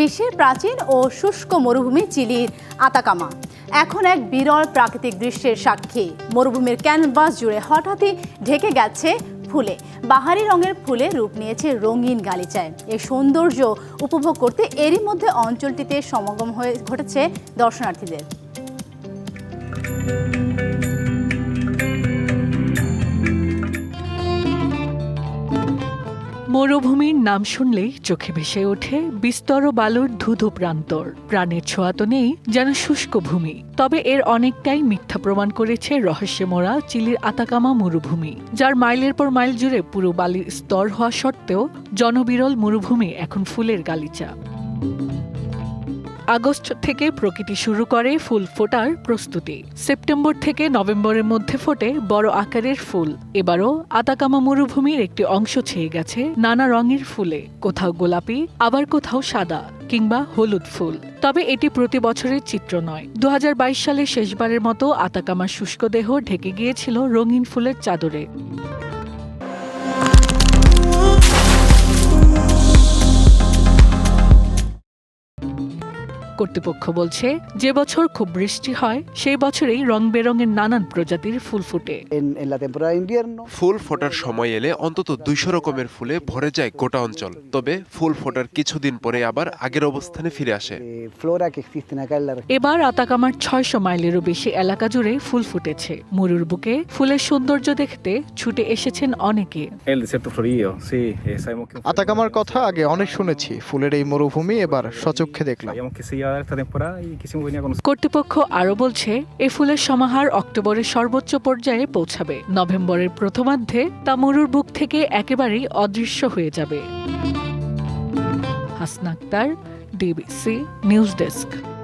বিশ্বের প্রাচীন ও শুষ্ক মরুভূমি চিলির আতাকামা। এখন এক বিরল প্রাকৃতিক দৃশ্যের সাক্ষী। মরুভূমির ক্যানভাস জুড়ে হঠাৎই ঢেকে গেছে ফুলে। বাহারি রঙের ফুলে রূপ নিয়েছে রঙিন গালিচায়। এই সৌন্দর্য উপভোগ করতে এরই মধ্যে অঞ্চলটিতে সমাগম হয়ে ঘটেছে দর্শনার্থীদের। মরুভূমির নাম শুনলেই চোখে ভেসে ওঠে বিস্তর বালুর ধুধু প্রান্তর। প্রাণের ছোঁয়া তো নেই, যেন শুষ্ক ভূমি। তবে এর অনেকটাই মিথ্যা প্রমাণ করেছে রহস্যে মোড়া চিলির আতাকামা মরুভূমি, যার মাইলের পর মাইল জুড়ে পুরো বালির স্তর হওয়া সত্ত্বেও জনবিরল মরুভূমি এখন ফুলের গালিচা। আগস্ট থেকে প্রকৃতি শুরু করে ফুল ফোটার প্রস্তুতি। সেপ্টেম্বর থেকে নভেম্বরের মধ্যে ফোটে বড় আকারের ফুল। এবারও আতাকামা মরুভূমির একটি অংশ ছেয়ে গেছে নানা রঙের ফুলে। কোথাও গোলাপি, আবার কোথাও সাদা কিংবা হলুদ ফুল। তবে এটি প্রতি বছরের চিত্র নয়। দু সালে শেষবারের মতো আতাকামার শুষ্ক দেহ ঢেকে গিয়েছিল রঙিন ফুলের চাদরে। কর্তৃপক্ষ বলছে যে বছর খুব বৃষ্টি হয় সেই বছরেই রং বেরঙের নানান প্রজাতির ফুল ফুটে। ফুল ফোটার সময় এলে অন্তত দুইশো রকমের ফুলে ভরে যায় গোটা অঞ্চল। তবে ফুল ফোটার কিছুদিন পরে আবার আগের অবস্থানে ফিরে আসে। región. এবার আতাকামার ছয়শো মাইলেরও বেশি এলাকা জুড়ে ফুল ফুটেছে। মরুর বুকে ফুলের সৌন্দর্য দেখতে ছুটে এসেছেন অনেকে। Eh, আতাকামার কথা আগে অনেক শুনেছি। ফুলের এই মরুভূমি এবার সচক্ষে দেখলাম। কর্তৃপক্ষ আরও বলছে এ ফুলের সমাহার অক্টোবরের সর্বোচ্চ পর্যায়ে পৌঁছাবে। নভেম্বরের প্রথমার্ধে তা মরুর বুক থেকে একেবারেই অদৃশ্য হয়ে যাবে। Hasnaktar DBC news desk